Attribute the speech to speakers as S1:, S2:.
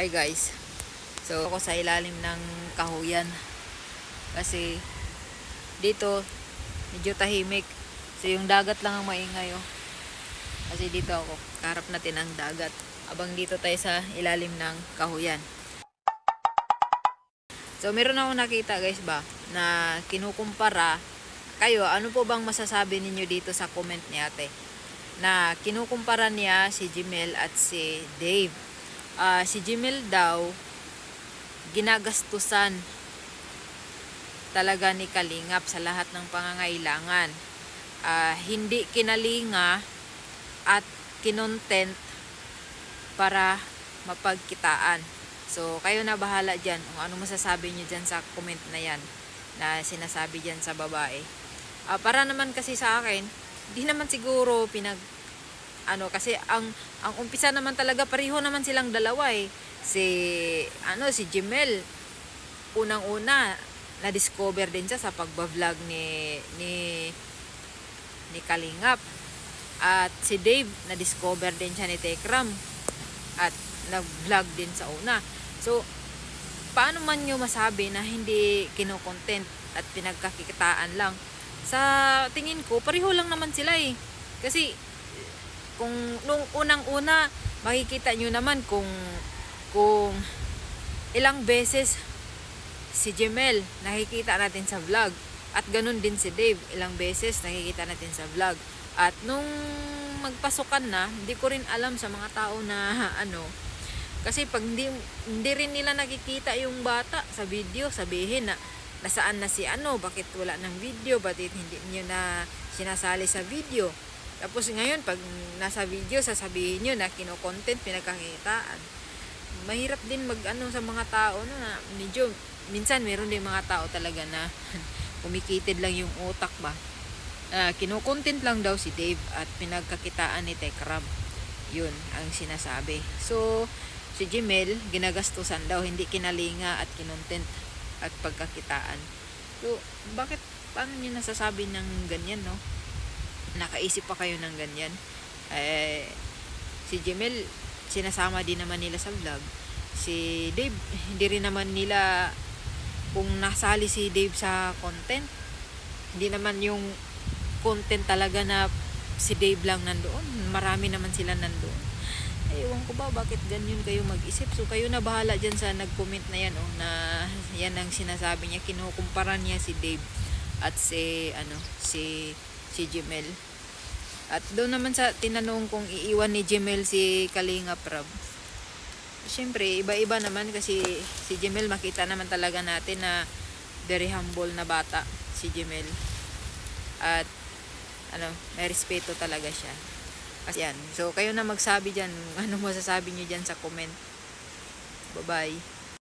S1: Hi guys. So ako sa ilalim ng kahuyan. Kasi dito medyo tahimik. So yung dagat lang ang maingay oh. Kasi dito ako, karap natin ang dagat. Abang dito tayo sa ilalim ng kahuyan. So meron ako nakita guys ba na kinukumpara kayo, ano po bang masasabi ninyo dito sa comment ni ate? Na kinukumpara niya si Jimel at si Dave. Ah, si Jimel daw ginagastusan talaga ni Kalingap sa lahat ng pangangailangan. Ah, hindi kinalinga at kinontent para mapagkitaan. So, kayo na bahala dyan kung ano masasabi nyo dyan sa comment na yan na sinasabi dyan sa babae. Ah, para naman kasi sa akin, di naman siguro pinag ano kasi ang ang umpisa naman talaga pareho naman silang dalawa eh. Si ano si Jimel unang-una na-discover din siya sa pagba-vlog ni ni ni Kalingap. At si Dave na-discover din siya ni Tekram at nag-vlog din sa una. So paano man nyo masabi na hindi kinokontent at pinagkakikitaan lang? Sa tingin ko, pareho lang naman sila eh. Kasi kung nung unang-una makikita nyo naman kung kung ilang beses si Jemel nakikita natin sa vlog. At ganun din si Dave ilang beses nakikita natin sa vlog. At nung magpasukan na hindi ko rin alam sa mga tao na ano kasi pag hindi, hindi rin nila nakikita yung bata sa video sabihin na nasaan na si ano? Bakit wala ng video? Bakit hindi niyo na sinasali sa video tapos ngayon, pag nasa video, sasabihin nyo na kinokontent, pinagkakitaan. Mahirap din mag ano sa mga tao no, na medyo, minsan meron din mga tao talaga na kumikitid lang yung utak ba. Uh, kinokontent lang daw si Dave at pinagkakitaan ni Tekram. Yun ang sinasabi. So, si Jimel, ginagastusan daw, hindi kinalinga at kinontent at pagkakitaan. So, bakit, paano niyo nasasabi ng ganyan, no? Nakaisip pa kayo ng ganyan. Eh, si Jemel, sinasama din naman nila sa vlog. Si Dave, hindi rin naman nila kung nasali si Dave sa content. Hindi naman yung content talaga na si Dave lang nandoon. Marami naman sila nandoon. Eh, ewan ko ba bakit ganyan kayo mag-isip. So, kayo na bahala dyan sa nag-comment na yan, oh, na yan ang sinasabi niya. Kinukumpara niya si Dave at si, ano, si si Jemel. At doon naman sa tinanong kung iiwan ni Jemel si Kalinga Prab. Siyempre, iba-iba naman kasi si Jemel makita naman talaga natin na very humble na bata si Jemel. At ano, may respeto talaga siya. Kasi yan. So, kayo na magsabi dyan. Ano masasabi nyo dyan sa comment. Bye-bye.